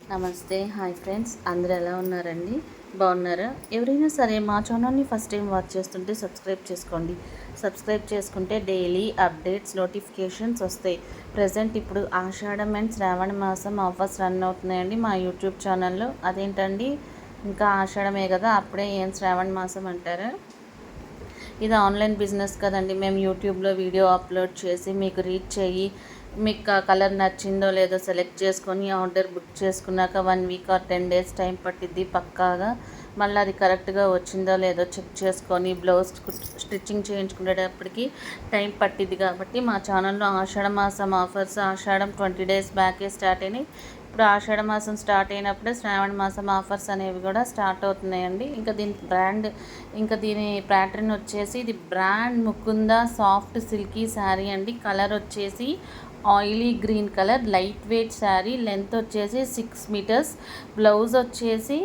నమస్తే hi friends. అందరూ ఎలా ఉన్నారండి? బాగున్నారా? ఎవరైనా సరే మా ఛానల్ని ఫస్ట్ టైం వాచ్ చేస్తుంటే సబ్స్క్రైబ్ చేసుకోండి. సబ్స్క్రైబ్ చేసుకుంటే డైలీ అప్డేట్స్ నోటిఫికేషన్స్ వస్తాయి. ప్రజెంట్ ఇప్పుడు ఆషాఢం అండ్ శ్రావణ మాసం ఆఫర్స్ రన్ అవుతున్నాయండి మా యూట్యూబ్ ఛానల్లో. అదేంటండి? ఇంకా ఆషాఢమే కదా అప్పుడే ఏం శ్రావణ మాసం అంటారా? ఇది ఆన్లైన్ బిజినెస్ కదండి. మేము యూట్యూబ్లో వీడియో అప్లోడ్ చేసి మీకు రీచ్ చేయి మీకు ఆ కలర్ నచ్చిందో లేదో సెలెక్ట్ చేసుకొని ఆర్డర్ బుక్ చేసుకున్నాక one week or ten days time పట్టిద్ది పక్కాగా. మళ్ళీ అది కరెక్ట్గా వచ్చిందో లేదో చెక్ చేసుకొని బ్లౌజ్ స్టిచ్చింగ్ చేయించుకునేటప్పటికి టైం పట్టిద్ది కాబట్టి మా ఛానల్లో ఆషాఢ మాసం ఆఫర్స్ ఆషాఢం ట్వంటీ డేస్ బ్యాకే స్టార్ట్ అయినాయి. ఇప్పుడు ఆషాఢ మాసం స్టార్ట్ అయినప్పుడే శ్రావణ మాసం ఆఫర్స్ అనేవి కూడా స్టార్ట్ అవుతున్నాయండి. ఇంకా దీని బ్రాండ్ ఇంకా దీని ప్యాటర్న్ వచ్చేసి ఇది brand Mukunda soft silky sari అండి. కలర్ వచ్చేసి oily green colour light weight sari length వచ్చేసి సిక్స్ మీటర్స్ బ్లౌజ్ వచ్చేసి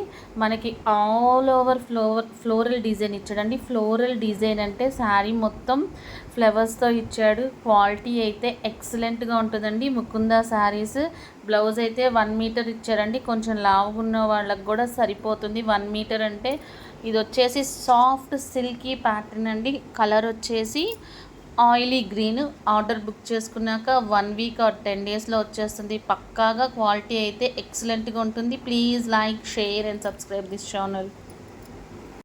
మనకి all over flower floral design ఇచ్చాడండి. ఫ్లోరల్ డిజైన్ అంటే శారీ మొత్తం ఫ్లవర్స్తో ఇచ్చాడు. క్వాలిటీ అయితే ఎక్సలెంట్గా ఉంటుందండి. ముకుంద శారీస్ బ్లౌజ్ అయితే వన్ మీటర్ ఇచ్చారండి. కొంచెం లావుగా ఉన్న వాళ్ళకి కూడా సరిపోతుంది. వన్ మీటర్ అంటే ఇది వచ్చేసి సాఫ్ట్ సిల్కీ ప్యాటర్న్ అండి. కలర్ వచ్చేసి ఆయిలీ గ్రీన్ ఆర్డర్ బుక్ చేసుకున్నాక వన్ వీక్ ఆర్ టెన్ డేస్లో వచ్చేస్తుంది. పక్కాగా క్వాలిటీ అయితే ఎక్సలెంట్గా ఉంటుంది. Please like share and subscribe this channel.